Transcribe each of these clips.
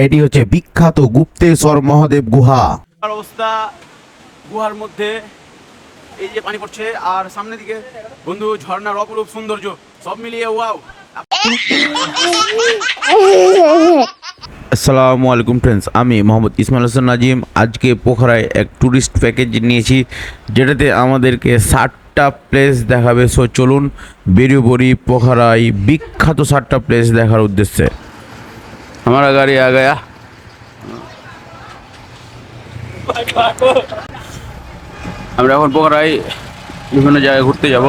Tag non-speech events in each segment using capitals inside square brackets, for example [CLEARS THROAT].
এটি হচ্ছে বিখ্যাত গুপ্তেশ্বর মহাদেব গুহা। অবস্থা গুহার মধ্যে এই যে পানি পড়ছে আর সামনের দিকে বন্ধু ঝর্ণার অপরূপ সৌন্দর্য সব মিলিয়ে ওয়াও। আসসালামু আলাইকুম ফ্রেন্ডস আমি মোহাম্মদ ইসমাইল হোসেন নাজিম। আজকে পোখরায় এক ট্যুরিস্ট প্যাকেজ নিয়েছি যেটাতে আমাদেরকে ষাটটা প্লেস দেখাবে। সো চলুন বেরিয়ে পড়ি পোখরায় বিখ্যাত ষাটটা প্লেস দেখার উদ্দেশ্যে। हमारा गाड़ी आ गया আমরা এখন পোখরায় বিভিন্ন জায়গায় ঘুরতে যাব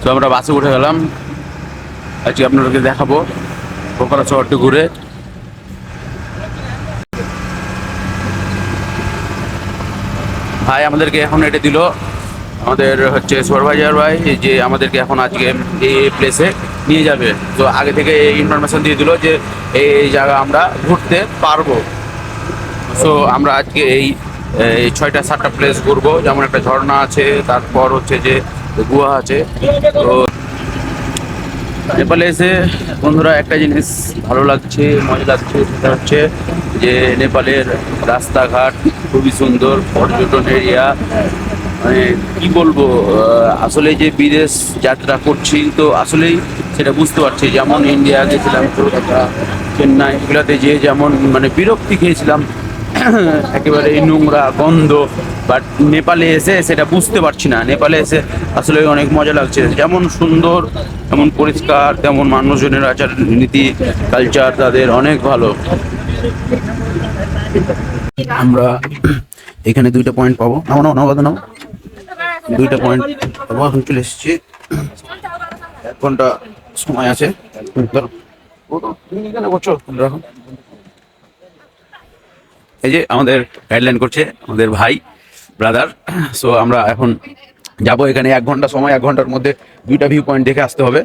তো আমরা বাসে উঠে গেলাম আজকে আপনাদেরকে দেখাবো পোখরা শহরটি ঘুরে ভাই আমাদেরকে এখন এটা দিল আমাদের হচ্ছে সুপারভাইজার ভাই যে আমাদেরকে এখন আজকে এই প্লেসে নিয়ে যাবে। তো আগে থেকে এই ইনফরমেশন দিয়ে দিল যে এই জায়গা আমরা ঘুরতে পারব। সো আমরা আজকে এই ছয়টা, সাতটা প্লেস ঘুরবো। যেমন একটা ঝর্ণা আছে, তারপর হচ্ছে যে গুহা আছে। তো নেপালে এসে বন্ধুরা একটা জিনিস ভালো লাগছে, মজা লাগছে, সেটা হচ্ছে যে নেপালের রাস্তাঘাট খুবই সুন্দর, পর্যটন এরিয়া মানে কি বলব আসলে যে বিদেশ যাত্রা করছি, তো আসলেই সেটা বুঝতে পারছি। যেমন ইন্ডিয়া গেছিলাম, কলকাতা, চেন্নাই, এগুলোতে যে যেমন মানে বিরক্তি খেয়েছিলাম, [CLEARS THROAT] একেবারে নোংরা, গন্ধ বাট নেপালে এসে সেটা বুঝতে পারছি না। নেপালে এসে আসলে অনেক মজা লাগছে। যেমন সুন্দর, তেমন পরিষ্কার, তেমন মানুষজনের আচার নীতি কালচার তাদের অনেক ভালো। আমরা এখানে দুইটা পয়েন্ট পাবো। নাও নাও নাও নাও দুইটা পয়েন্ট এখন চলে এসেছি। এক ঘণ্টা সময় আছে। এই যে আমাদের গাইডলাইন করছে আমাদের ভাই ব্রাদার সো আমরা এখন যাব এখানে এক ঘণ্টা সময়, এক ঘণ্টার মধ্যে দুইটা ভিউ পয়েন্ট দেখে আসতে হবে।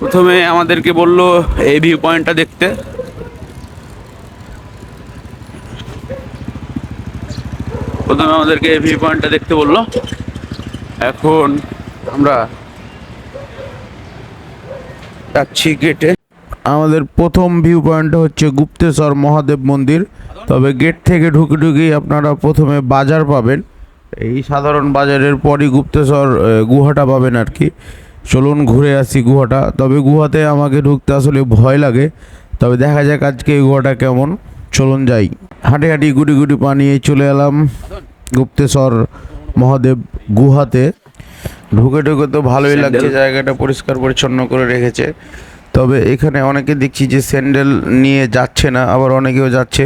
প্রথমে আমাদেরকে বলল এই ভিউ পয়েন্টটা দেখতে। প্রথমে আমাদেরকে ভিউ পয়েন্টটা দেখতে বলল। এখন আমরা যাচ্ছি গেটে আমাদের প্রথম ভিউ পয়েন্ট হচ্ছে গুপ্তেশ্বর মহাদেব মন্দির। তবে গেট থেকে ঢুকে ঢুকেই আপনারা প্রথমে বাজার পাবেন। এই সাধারণ বাজারের পরই গুপ্তেশ্বর গুহাটা পাবেন আর কি। চলুন ঘুরে আসি গুহাটা। তবে গুহাতে আমাকে ঢুকতে আসলে ভয় লাগে। তবে দেখা যাক আজকে এই গুহাটা কেমন। চলুন যাই। হাঁটি হাঁটি গুটি গুটি পানিয়ে চলে এলাম গুপ্তেশ্বর মহাদেব গুহাতে। ঢুকে ঢুকে তো ভালোই লাগছে জায়গাটা পরিষ্কার পরিচ্ছন্ন করে রেখেছে। তবে এখানে অনেকে দেখছি যে স্যান্ডেল নিয়ে যাচ্ছে না আবার অনেকেও যাচ্ছে।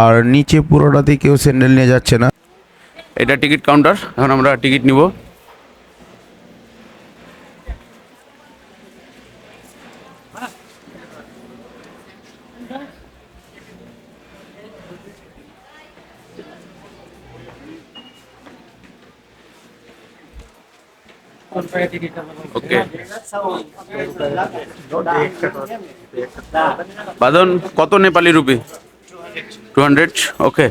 আর নিচে পুরোটাতে কেউ স্যান্ডেল নিয়ে যাচ্ছে না। এটা টিকিট কাউন্টার এখন আমরা টিকিট নিব। ওকে বাদন কত Nepali rupee? Two hundred okay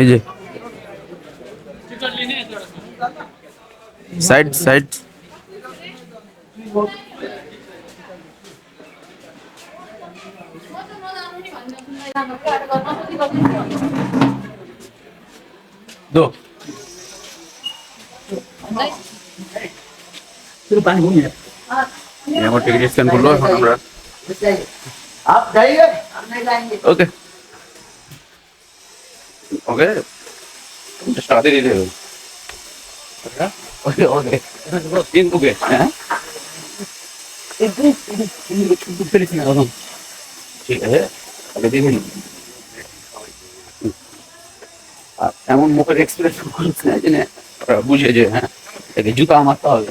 এই যে। সাইড সাইড দো। আমার টিকিট স্ক্যান করল এখন আমরা। ওকে ওকে দিয়ে ওকে ওকে ওকে হ্যাঁ? ঠিক আছে। এমন মুখের এক্সপ্রেস করছে না যে বুঝে যে হ্যাঁ একে জুতা মারতে হবে।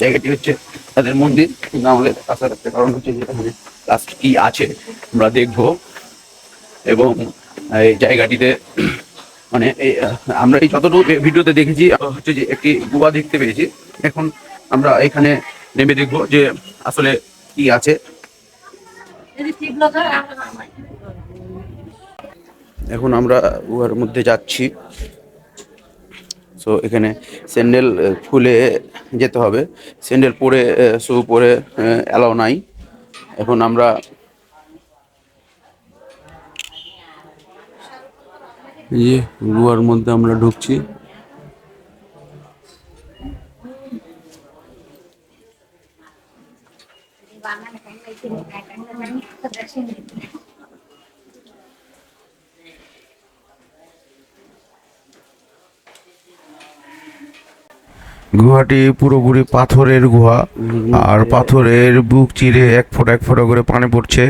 জায়গাটি হচ্ছে তাদের মন্দির, কিন্তু আমাদের আসার কারণ হচ্ছে যে এখানে লাস্ট কি আছে, আমরা দেখব। এবং এই জায়গাটিতে মানে আমরা এই যতটুকু ভিডিওতে দেখেছি হচ্ছে যে একটি গুহা দেখতে পেয়েছি। এখন আমরা এখানে নেমে দেখব যে আসলে কি আছে? এখন আমরা গুহার মধ্যে যাচ্ছি। সো এখানে স্যান্ডেল খুলে যেতে হবে। স্যান্ডেল পরে শু পরে অ্যালাও নাই। এখন আমরা এই গুহার মধ্যে আমরা ঢুকছি। গুহাটি পুরোপুরি পাথরের গুহা, আর পাথরের বুক চিরে এক ফোঁটা এক ফোঁটা করে পানি পড়ছে।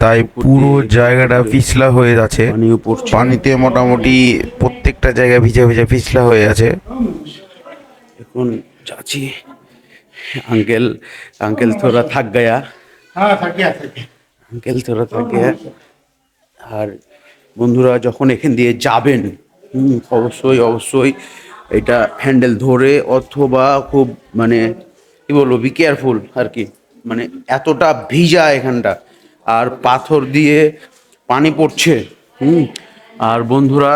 তাই পুরো জায়গাটা পিছলা হয়ে যাচ্ছে। পানিতে মোটামুটি প্রত্যেকটা জায়গা ভিজে ভিজে পিছলা হয়ে আছে। এখন যাচ্ছি। আঙ্কেল আঙ্কেল থোড়া থাক গয়া। হ্যাঁ, আঙ্কেল, তোরা থাকে হ্যাঁ। আর বন্ধুরা, যখন এখান দিয়ে যাবেন অবশ্যই অবশ্যই এটা হ্যান্ডেল ধরে অথবা খুব মানে কি বলব বি কেয়ারফুল আর কি। মানে এতটা ভিজা এখানটা। আর পাথর দিয়ে পানি পড়ছে, হুম। আর বন্ধুরা,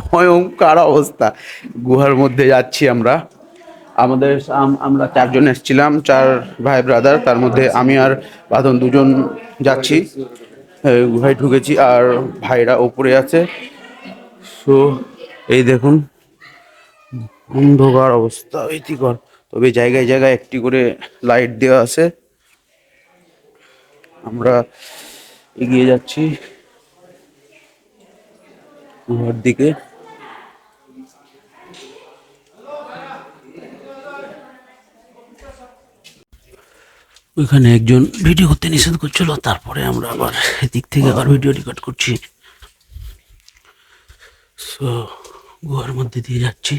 ভয়ঙ্কর অবস্থা। গুহার মধ্যে যাচ্ছি আমরা। আমাদের আমরা চারজন এসেছিলাম, চার ভাই ব্রাদার তার মধ্যে আমি আর বাদন দুজন যাচ্ছি। গুহায় ঢুকেছি আর ভাইরা ওপরে আছে। সো, এই দেখুন, অন্ধকার অবস্থা, ভীতিকর। তবে জায়গায় জায়গায় একটি করে লাইট দেওয়া আছে। আমরা এগিয়ে যাচ্ছি। গুহার দিকে। ওইখানে একজন ভিডিও করতে নিষেধ করছিল, তারপরে আমরা আবার এদিক থেকে আবার ভিডিও রেকর্ড করছি। সো গুহার মধ্যে দিয়ে যাচ্ছি।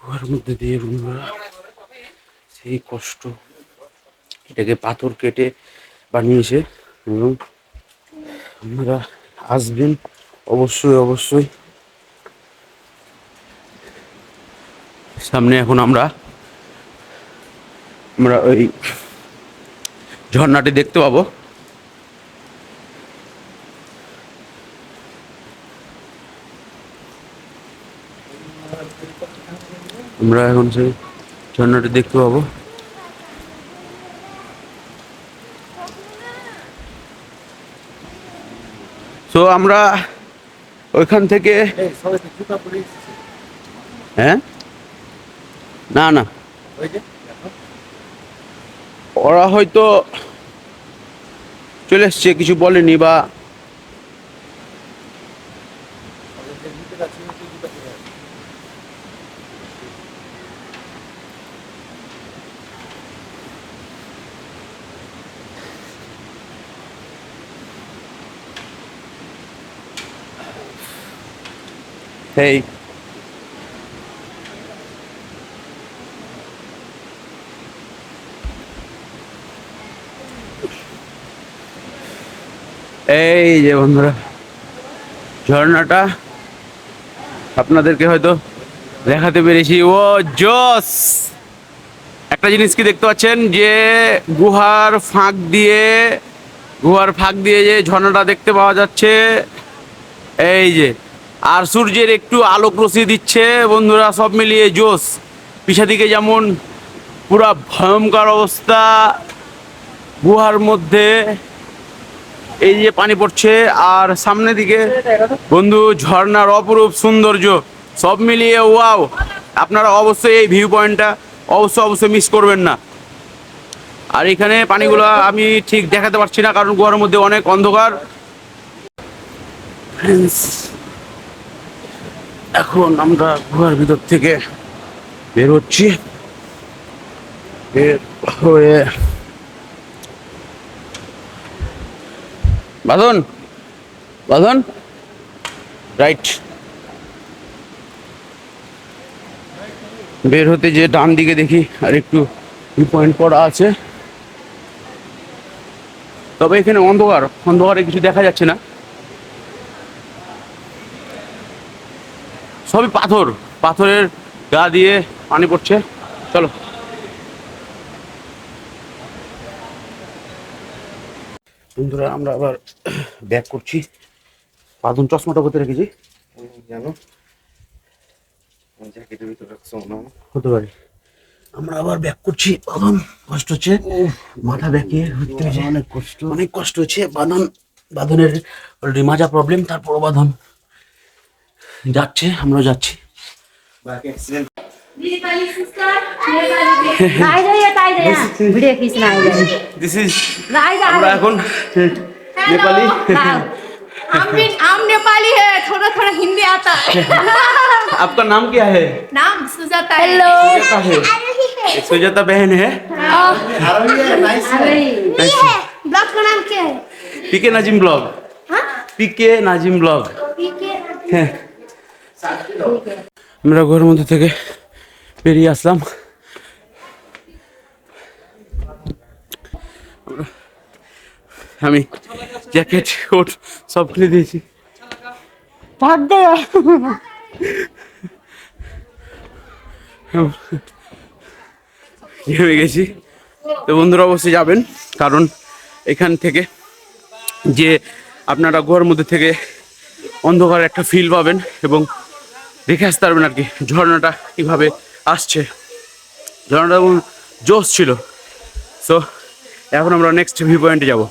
গুহার মধ্যে দিয়ে বন্ধুরা, সেই কষ্ট, এটাকে পাথর কেটে বানিয়েছে। এবং আপনারা আসবেন অবশ্যই অবশ্যই। সামনে এখন আমরা আমরা ওই ঝর্ণাটি দেখতে পাবো। আমরা এখন সেই ঝর্ণাটি দেখতে পাবো। তো আমরা ওইখান থেকে হ্যাঁ? না না। ওরা হয়তো চলে এসছে কিছু বলেনি বা Hey. এই যে বন্ধুরা, ঝর্ণাটা আপনাদেরকে হয়তো দেখাতে পেরেছি ও, জস একটা জিনিস কি দেখতে পাচ্ছেন যে গুহার ফাঁক দিয়ে, গুহার ফাঁক দিয়ে যে ঝর্ণাটা দেখতে পাওয়া যাচ্ছে, এই যে আর সূর্যের একটু আলোক রশ্মি দিচ্ছে, বন্ধুরা, সব মিলিয়ে জোস পিছা দিকে যেমন পুরা ভয়ঙ্কর অবস্থা, গুহার মধ্যে এই যে পানি পড়ছে, আর সামনে দিকে বন্ধু ঝর্নার অপরূপ সৌন্দর্য, সব মিলিয়ে ওয়াও। আপনারা অবশ্যই এই ভিউ পয়েন্টটা অবশ্যই অবশ্যই মিস করবেন না। আর এখানে পানিগুলো আমি ঠিক দেখাতে পারছি না, কারণ গুহার মধ্যে অনেক অন্ধকার। এখন আমরা গুহার ভিতর থেকে বের হচ্ছি বের হয়ে বাঁধন বাঁধন। রাইট। বের হতে যে ডান দিকে দেখি আর একটু ভিউ পয়েন্ট করা আছে। তবে এখানে অন্ধকার, অন্ধকারে কিছু দেখা যাচ্ছে না। সবই পাথর। পাথরের গা দিয়ে পানি পড়ছে। চলো। বন্ধুরা আমরা আবার ব্যাক করছি। বাদন চশমাটা কোথায় রেখেছি? জানো? জ্যাকেটের ভিতরে রাখছো না হতে পারে। আমরা আবার ব্যাক করছি। বাদন কষ্ট হচ্ছে। মাথা ব্যাকে অনেক কষ্ট। অনেক কষ্ট হচ্ছে। বাদন বাদনের অলরেডি মাজা প্রবলেম তারপর বাদন যাচ্ছে আমরাও যাচ্ছি বাকি অ্যাক্সিডেন্ট নাই যাই তাই যাই ভিডিও কিস নাই যাই দিস ইজ নাই যাই আমরা এখন नेपाली हम भी हम नेपाली है थोड़ा थोड़ा हिंदी आता है आपका नाम क्या है नाम सुजाता है हेलो सुजाता है एक सुजाता बहन है ब्लॉग का नाम क्या है पीके नाजिम ब्लॉग हाँ পিকে নাজিম ব্লগ पीके হ্যাঁ আমরা ঘরের মধ্যে থেকে বেরিয়ে আসলাম। আমি জ্যাকেট কোট সব খুলে দিয়েছি। ভাগ গয়া ঘেমে গেছি। তো বন্ধুরা অবশ্যই যাবেন কারণ এখান থেকে যে আপনারা ঘরের মধ্যে থেকে অন্ধকার একটা ফিল পাবেন এবং দেখে আসতে পারবেন আর কি, ঝর্ণাটা কীভাবে আসছে। ঝর্ণাটা জোশ ছিল। সো এখন আমরা নেক্সট ভিউ পয়েন্টে যাব।